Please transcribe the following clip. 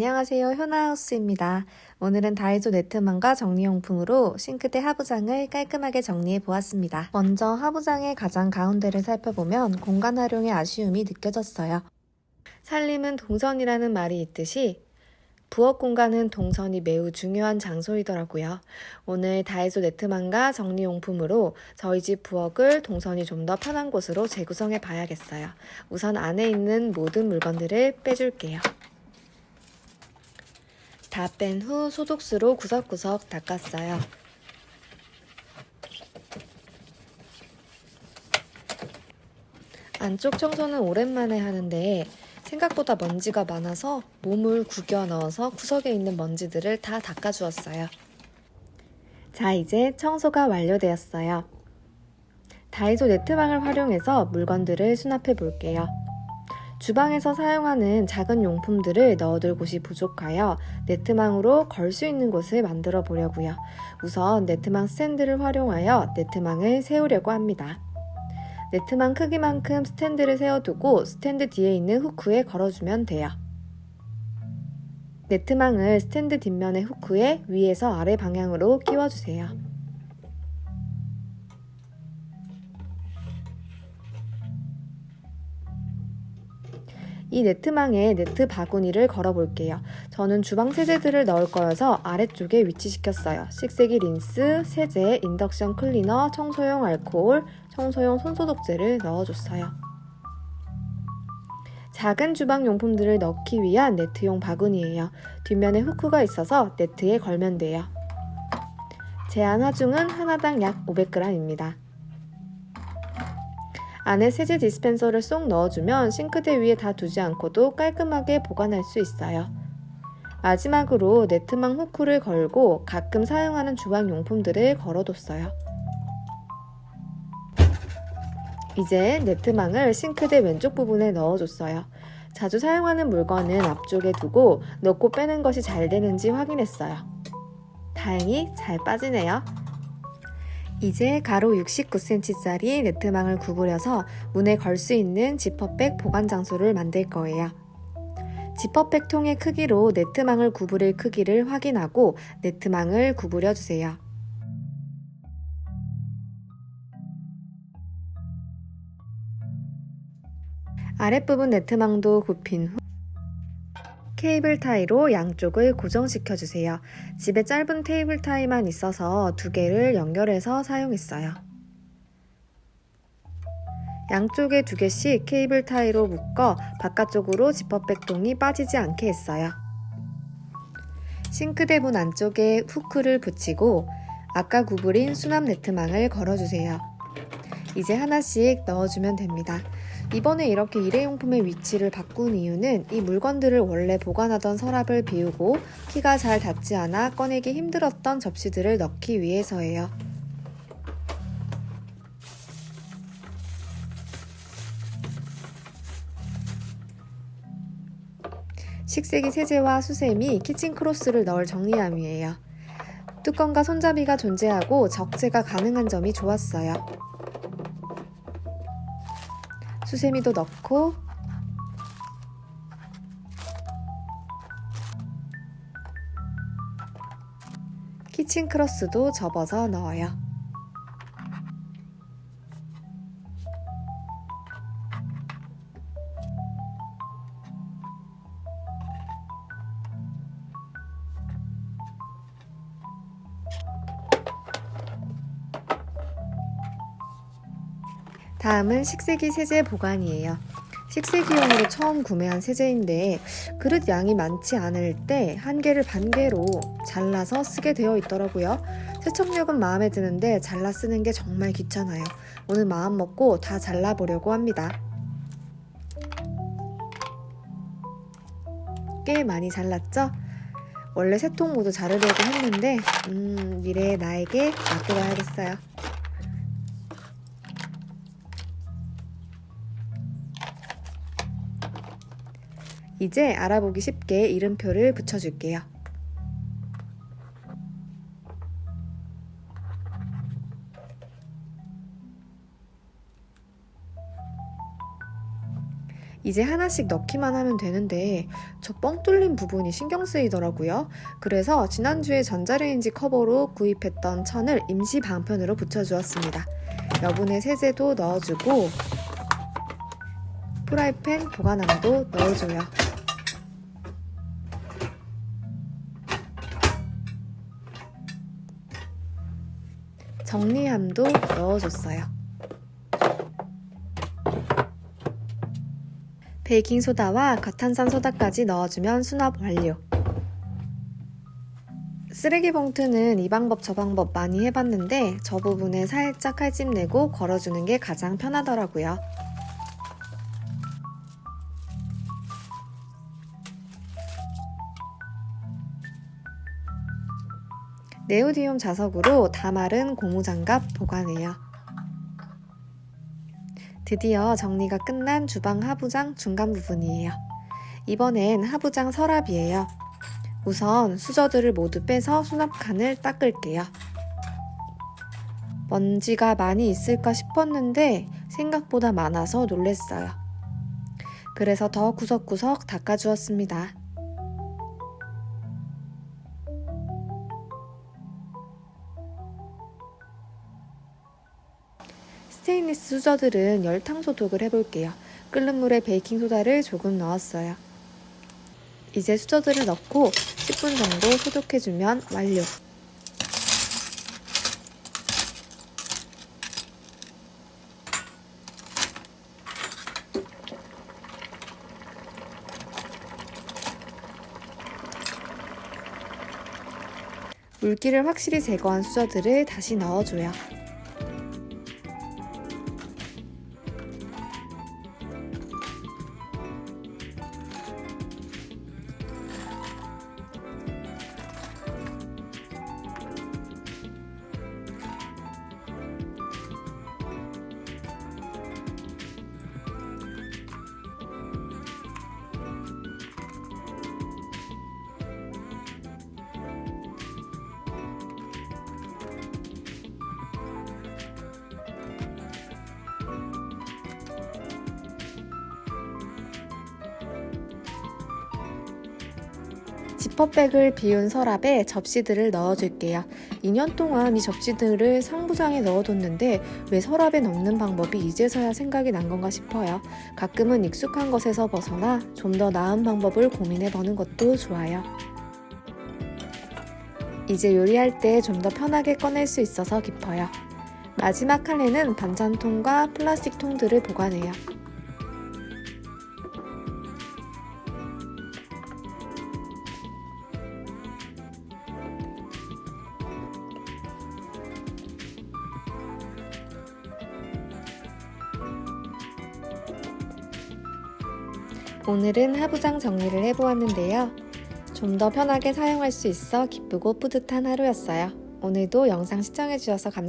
안녕하세요. 효나하우스입니다. 오늘은 다이소 네트망과 정리용품으로 싱크대 하부장을 깔끔하게 정리해 보았습니다. 먼저 하부장의 가장 가운데를 살펴보면 공간 활용의 아쉬움이 느껴졌어요. 살림은 동선이라는 말이 있듯이 부엌 공간은 동선이 매우 중요한 장소이더라고요. 오늘 다이소 네트망과 정리용품으로 저희 집 부엌을 동선이 좀 더 편한 곳으로 재구성해 봐야겠어요. 우선 안에 있는 모든 물건들을 빼줄게요. 다 뺀 후 소독수로 구석구석 닦았어요. 안쪽 청소는 오랜만에 하는데 생각보다 먼지가 많아서 몸을 구겨 넣어서 구석에 있는 먼지들을 다 닦아주었어요. 자, 이제 청소가 완료되었어요. 다이소 네트망을 활용해서 물건들을 수납해 볼게요. 주방에서 사용하는 작은 용품들을 넣어둘 곳이 부족하여 네트망으로 걸 수 있는 곳을 만들어 보려고요. 우선 네트망 스탠드를 활용하여 네트망을 세우려고 합니다. 네트망 크기만큼 스탠드를 세워두고 스탠드 뒤에 있는 후크에 걸어주면 돼요. 네트망을 스탠드 뒷면의 후크에 위에서 아래 방향으로 끼워주세요. 이 네트망에 네트 바구니를 걸어 볼게요. 저는 주방 세제들을 넣을 거여서 아래쪽에 위치시켰어요. 식세기 린스, 세제, 인덕션 클리너, 청소용 알코올, 청소용 손소독제를 넣어줬어요. 작은 주방 용품들을 넣기 위한 네트용 바구니예요. 뒷면에 후크가 있어서 네트에 걸면 돼요. 제한 하중은 하나당 약 500g입니다. 안에 세제 디스펜서를 쏙 넣어주면 싱크대 위에 다 두지 않고도 깔끔하게 보관할 수 있어요. 마지막으로 네트망 후크를 걸고 가끔 사용하는 주방 용품들을 걸어뒀어요. 이제 네트망을 싱크대 왼쪽 부분에 넣어줬어요. 자주 사용하는 물건은 앞쪽에 두고 넣고 빼는 것이 잘 되는지 확인했어요. 다행히 잘 빠지네요. 이제 가로 69cm짜리 네트망을 구부려서 문에 걸 수 있는 지퍼백 보관 장소를 만들 거예요. 지퍼백 통의 크기로 네트망을 구부릴 크기를 확인하고 네트망을 구부려 주세요. 아랫부분 네트망도 굽힌 후 케이블 타이로 양쪽을 고정시켜 주세요. 집에 짧은 테이블 타이만 있어서 두 개를 연결해서 사용했어요. 양쪽에 두 개씩 케이블 타이로 묶어 바깥쪽으로 지퍼백 통이 빠지지 않게 했어요. 싱크대 문 안쪽에 후크를 붙이고 아까 구부린 수납 네트망을 걸어주세요. 이제 하나씩 넣어주면 됩니다. 이번에 이렇게 일회용품의 위치를 바꾼 이유는 이 물건들을 원래 보관하던 서랍을 비우고 키가 잘 닿지 않아 꺼내기 힘들었던 접시들을 넣기 위해서예요. 식세기 세제와 수세미, 키친 크로스를 넣을 정리함이에요. 뚜껑과 손잡이가 존재하고 적재가 가능한 점이 좋았어요. 수세미도 넣고 키친 크로스도 접어서 넣어요. 다음은 식세기 세제 보관이에요. 식세기용으로 처음 구매한 세제인데 그릇 양이 많지 않을 때 한 개를 반 개로 잘라서 쓰게 되어 있더라고요. 세척력은 마음에 드는데 잘라 쓰는 게 정말 귀찮아요. 오늘 마음 먹고 다 잘라 보려고 합니다. 꽤 많이 잘랐죠? 원래 세 통 모두 자르려고 했는데 음, 미래의 나에게 맡겨놔야겠어요. 이제 알아보기 쉽게 이름표를 붙여줄게요. 이제 하나씩 넣기만 하면 되는데 저 뻥 뚫린 부분이 신경 쓰이더라고요. 그래서 지난주에 전자레인지 커버로 구입했던 천을 임시 방편으로 붙여주었습니다. 여분의 세제도 넣어주고 프라이팬 보관함도 넣어줘요. 정리함도 넣어줬어요. 베이킹소다와 과탄산소다까지 넣어주면 수납 완료. 쓰레기 봉투는 이 방법 저 방법 많이 해봤는데 저 부분에 살짝 칼집 내고 걸어주는 게 가장 편하더라고요. 네오디움 자석으로 다 마른 고무장갑 보관해요. 드디어 정리가 끝난 주방 하부장 중간 부분이에요. 이번엔 하부장 서랍이에요. 우선 수저들을 모두 빼서 수납칸을 닦을게요. 먼지가 많이 있을까 싶었는데 생각보다 많아서 놀랬어요. 그래서 더 구석구석 닦아주었습니다. 수저들은 열탕 소독을 해볼게요. 끓는 물에 베이킹소다를 조금 넣었어요. 이제 수저들을 넣고 10분 정도 소독해주면 완료. 물기를 확실히 제거한 수저들을 다시 넣어줘요. 지퍼백을 비운 서랍에 접시들을 넣어줄게요. 2년 동안 이 접시들을 상부장에 넣어뒀는데 왜 서랍에 넣는 방법이 이제서야 생각이 난 건가 싶어요. 가끔은 익숙한 것에서 벗어나 좀 더 나은 방법을 고민해보는 것도 좋아요. 이제 요리할 때 좀 더 편하게 꺼낼 수 있어서 기뻐요. 마지막 칸에는 반찬통과 플라스틱 통들을 보관해요. 오늘은 하부장 정리를 해보았는데요. 좀 더 편하게 사용할 수 있어 기쁘고 뿌듯한 하루였어요. 오늘도 영상 시청해주셔서 감사합니다.